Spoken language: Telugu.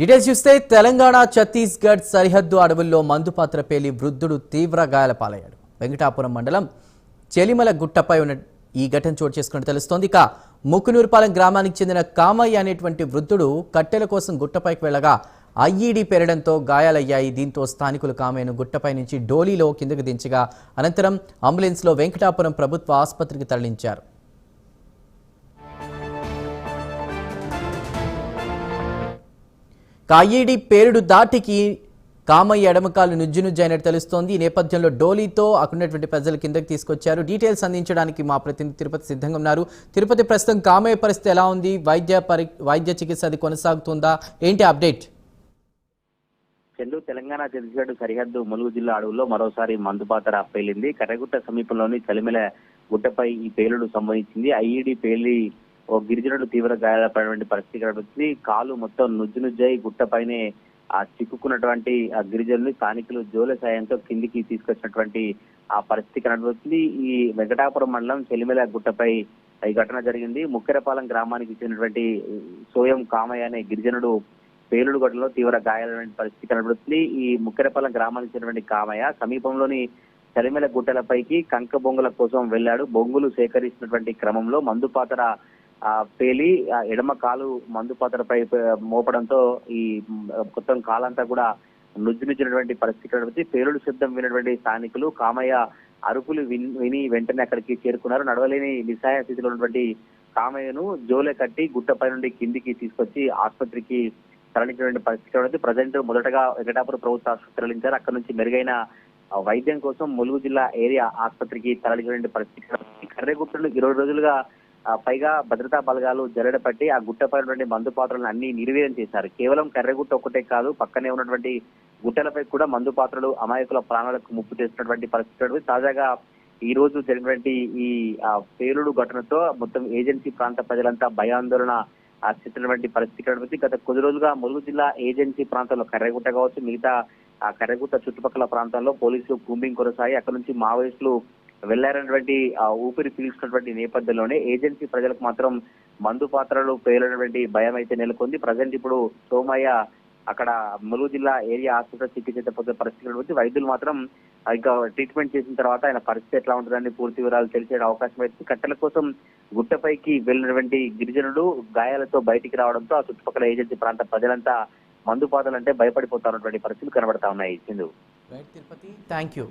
డీటెయిల్స్ చూస్తే తెలంగాణ ఛత్తీస్గఢ్ సరిహద్దు అడవుల్లో మందుపాత్ర పేలి వృద్ధుడు తీవ్ర గాయాల పాలయ్యాడు వెంకటాపురం మండలం చెలిమల గుట్టపై ఉన్న ఈ ఘటన చోటు చేసుకుని తెలుస్తోంది. ఇక ముక్కునూరుపాలెం గ్రామానికి చెందిన కామయ్య అనేటువంటి వృద్ధుడు కట్టెల కోసం గుట్టపైకి వెళ్ళగా ఐఈడీ పెరడంతో గాయాలయ్యాయి. దీంతో స్థానికులు కామయ్యను గుట్టపై నుంచి డోలీలో కిందకు దించగా అనంతరం అంబులెన్స్లో వెంకటాపురం ప్రభుత్వ ఆసుపత్రికి తరలించారు. ఐఈడి పేరుడు దాటికి కామయ్య ఎడమకాలు నుజ్జు అయినట్టు తెలుస్తోంది. ఈ నేపథ్యంలో డోలీతో అక్కడున్నటువంటి ప్రజల కిందకి తీసుకొచ్చారు. డీటెయిల్స్ అందించడానికి మా ప్రతినిధి తిరుపతి సిద్ధంగా ఉన్నారు. తిరుపతి ప్రస్తుతం కామయ్య పరిస్థితి ఎలా ఉంది? వైద్య పరి వైద్య చికిత్స అది కొనసాగుతుందా? ఏంటి అప్డేట్? చెల్లు తెలంగాణ ఛత్తీస్గఢ్ సరిహద్దు ములుగు జిల్లా అడవుల్లో మరోసారి మందుపాతర పేలింది. కర్రగుట్ట సమీపంలోని చలిమెల గుట్టపై ఈ పేలుడు సంభవించింది. ఐఈడి పేలి ఓ గిరిజనుడు తీవ్ర గాయాలపడినటువంటి పరిస్థితి కనబడుతుంది కాలు మొత్తం నుజ్జు నుజ్జై గుట్టపైనే ఆ చిక్కుకున్నటువంటి ఆ గిరిజనుని స్థానికులు జోల సాయంతో కిందికి తీసుకొచ్చినటువంటి ఆ పరిస్థితి కనబడుతుంది ఈ వెంకటాపురం మండలం చెలిమెల గుట్టపై ఈ ఘటన జరిగింది. ముక్కెరపాలెం గ్రామానికి చెందినటువంటి సోయం కామయ్య అనే గిరిజనుడు పేలుడు ఘటనలో తీవ్ర గాయాలైన పరిస్థితి కనబడుతుంది ఈ ముక్కెరపాలెం గ్రామానికి చెందినటువంటి కామయ్య సమీపంలోని చలిమెల గుట్టలపైకి కంక బొంగుల కోసం వెళ్ళాడు. బొంగులు సేకరిస్తున్నటువంటి క్రమంలో మందుపాతర పేలి ఎడమ కాలు మందు పాత్రపై మోపడంతో ఈ మొత్తం కాలంతా కూడా నుజ్జునుజ్జినటువంటి పరిస్థితి కనబడుతుంది పేలుడు శబ్దం వినటువంటి స్థానికులు కామయ్య అరుపులు విని వెంటనే అక్కడికి చేరుకున్నారు. నడవలేని నిస్సాయ స్థితిలో ఉన్నటువంటి కామయ్యను జోలే కట్టి గుట్టపై నుండి కిందికి తీసుకొచ్చి ఆసుపత్రికి తరలించినటువంటి పరిస్థితి ప్రజెంట్ మొదటగా వెంకటాపురం ప్రభుత్వ ఆసుపత్రి తరలించారు అక్కడ నుంచి మెరుగైన వైద్యం కోసం ములుగు జిల్లా ఏరియా ఆసుపత్రికి తరలించినటువంటి పరిస్థితి కనబడుతుంది. కర్రెగుట్టలు ఇరవై రోజులుగా పైగా భద్రతా బలగాలు జల్లెడ పట్టి ఆ గుట్టపై ఉన్నటువంటి మందు పాత్రలను అన్ని నిర్వీర్యం చేశారు. కేవలం కర్రగుట్ట ఒకటే కాదు పక్కనే ఉన్నటువంటి గుట్టలపై కూడా మందు పాత్రలు అమాయకుల ప్రాణాలకు ముప్పు చేసినటువంటి పరిస్థితి తాజాగా ఈ రోజు జరిగినటువంటి ఈ పేలుడు ఘటనతో మొత్తం ఏజెన్సీ ప్రాంత ప్రజలంతా భయాందోళన ఆ పరిస్థితి కనబడుతుంది. గత కొద్ది రోజులుగా ములుగు జిల్లా ఏజెన్సీ ప్రాంతంలో కర్రగుట్ట కావచ్చు మిగతా ఆ కర్రగుట్ట చుట్టుపక్కల ప్రాంతాల్లో పోలీసులు కూంబింగ్ కొనసాగి అక్కడ నుంచి మావోయిస్టులు వెళ్ళారన్నటువంటి ఆ ఊపిరి పీల్చుకున్నటువంటి నేపథ్యంలోనే ఏజెన్సీ ప్రజలకు మాత్రం మందు పాత్రలు పేలినటువంటి భయం అయితే నెలకొంది. ప్రజెంట్ ఇప్పుడు సోమయ్య అక్కడ ములుగు జిల్లా ఏరియా ఆసుపత్రి చికిత్స పొందే పరిస్థితులు వచ్చి వైద్యులు మాత్రం ఇంకా ట్రీట్మెంట్ చేసిన తర్వాత ఆయన పరిస్థితి ఎట్లా ఉంటుందని పూర్తి వివరాలు తెలిసే అవకాశం అయితే కట్టెల కోసం గుట్టపైకి వెళ్ళినటువంటి గిరిజనుడు గాయాలతో బయటికి రావడంతో ఆ చుట్టుపక్కల ఏజెన్సీ ప్రాంత ప్రజలంతా మందు పాతలంటే భయపడిపోతున్నటువంటి పరిస్థితులు కనబడతా ఉన్నాయి. సింధు. Tirupati thank you